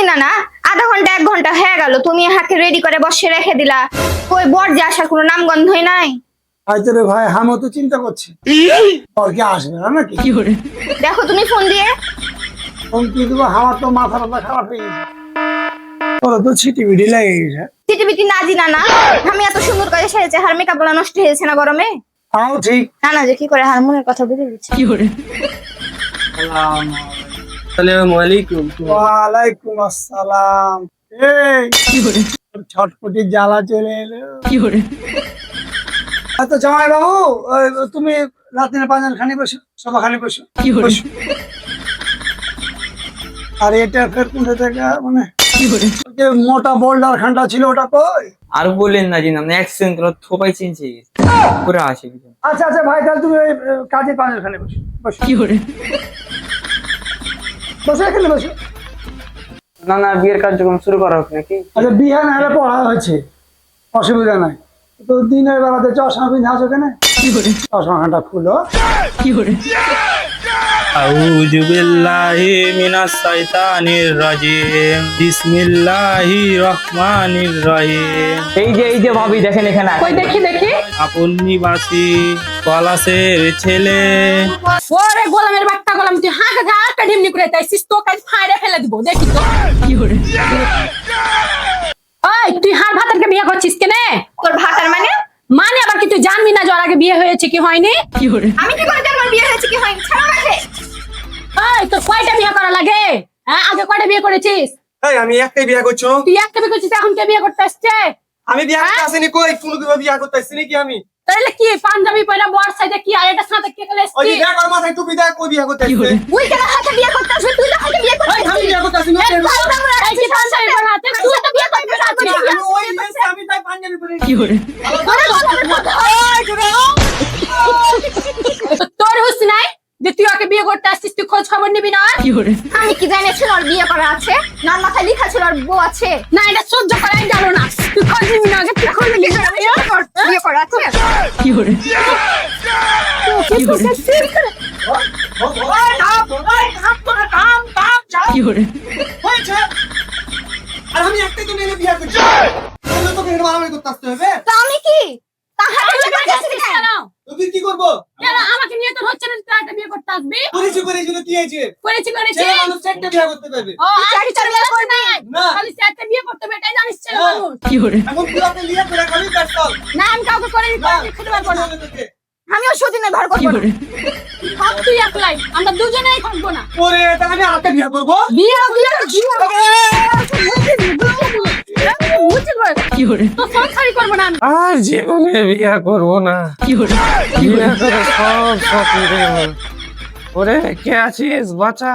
জিনা না আধা ঘণ্টা এক ঘণ্টা হয়ে গেল তুমি হাতে রেডি করে বসে রেখে দিলা। ওই বর যে আসার কোনো নামগন্ধই নাই? হয়তো রে ভাই আমিও তো চিন্তা করছি। ওর কি আসবে না নাকি? দেখো তুমি ফোন দিয়ে। ফোন কি দেবো আমার তো মাথা ব্যথা খারাপ হয়ে গেছে। ওরা তো ছিটি বিটি লেগে গেছে চিটিপিটি না জিনা না। আমি এত সুন্দর করে সেরেছে হার মেকআপগুলা নষ্ট হয়েছে না গরমে? তাও ঠিক। না না যে কি করে হারমোনের কথা বুঝে দিচ্ছে আসসালামু আলাইকুম। ওয়ালাইকুম আসসালাম। এই ছটপটি জ্বালা চলে এলো। তো জামাই বাবু তুমি রাত্রে পাঁচজন খানি বসো সবা খানি বসো বসো। আর এটা ফের কোথা থেকে মানে যে মোটা বোল্ডার খানটা ছিল ওটা কই? আর বললেন না জিনা মানে অ্যাক্সিডেন্ট করে থোপাই চিনছে। পুরো আসে। আচ্ছা আচ্ছা ভাই তাহলে তুমি ওই কাজের পাঁচজন খানি বসো। বসো। বসো এখানে বসো। না না বিয়ের কার্যক্রম শুরু করা হোক নাকি? আচ্ছা বিহান হলে পড়া হয়েছে। অসুবিধা নাই। তো দিনের বেলাতে চশমা পিন্ধে আসো কেন চশমাখানটা খুলো। আউযু বিল্লাহি মিনাশ শাইতানির রাজিম। বিসমিল্লাহির রহমানির রহিম। এই যে এই যে ভাবি দেখেন এখানে। কই দেখি দেখি। আপন নিবাসী। পলাশের ছেলে। ওরে গোলামের বাট্টা গোলাম তুই হাঁকা ঘা একটা ঢিমনি করে তাইছিস তো কাজ ফাইরে ফেলে দিব দেখি তো। ওই তুই হাড় ভাতারকে বিয়ে করছিস কেনে? তোর ভাতার মানে? মানে আবার কি তুই জানবি না আগে বিয়ে হয়েছে কি হয়নি? আমি কি করে জানব বিয়ে হয়েছে কি হয়নি? ছাড়া আমাকে। ওই তোর কয়টা বিয়ে করা লাগে? হ্যাঁ আগে কয়টা বিয়ে করেছিস? এই আমি একটাই বিয়া করছ? তুই একটা বিয়ে করছিস এখন কে বিয়ে করতে আসছে? আমি বিয়া করতে আসিনি কই? কোনো বিয়া করতে আসিনি কি আমি? তাহলে কি পাঞ্জাবি পয়লা বর সাইডে কি আর এটা সাথে কে গেলে ওই যে এসছিস দেখ ওর মাথায় টুপি দেখ কই বিয়া করতে আসছে তুই কেন হাতে বিয়ে করতে আসবে তুই তো হাতে বিয়ে করতে ওই, আমি বিয়া করতে আসিনি এই কি পাঞ্জাবি পরা আছে? তুই তো বিয়ে না, তুই বিয়ে আমি ওই yes, আমি তাই পাঞ্জাবি পরে তো তোর হুশ নাই যে তুই ওকে বিয়ে করতে আসছিস তুই খোঁজ খবর নিবি না? আমি কি জানিয়েছিল ওর বিয়ে করা আছে? নার মাথায় লেখা ছিল ওর বউ আছে? না এটা সহ্য করাই গেল না। তুই খোঁজ নিবি না বিয়ে করা আছে? হয়েছে। আর আমি একটাই তো মেয়ে বিয়া করছি। তাহলে তোকে এর মারামারি করতে আসতে হবে? তা আমি কি? তুই বিয়ে কি করব? কেন আমাকে নিয়ে তোর হচ্ছে না তুই একটা বিয়ে করতে আসবি? করেছি করেছি তো কি হয়েছে? করেছি করেছি। ছেলে মানুষ করতে পারবে ও আর বিয়ে করবি? না। খালি সে একটা বিয়ে করতে হবে এটাই জানিস ছেলে হ্যাঁ। মানুষ। এখন তুই ওকে করে খাবি ব্যস্ত। না আমি কাউকে করে দিতে খেতে পারব না আমিও সুদিনে বার করব না। তুই একলাই আমরা দুজনেই থাকব না। ওরে তাহলে আমি আরেকটা বিয়া করব? বিয়ে বিয়ে তো সংসারই করব না আমি। আর জীবনে বিয়া করব না। বিয়ে করে সব মিটে গেল। ওরে কে আছিস? বাঁচা।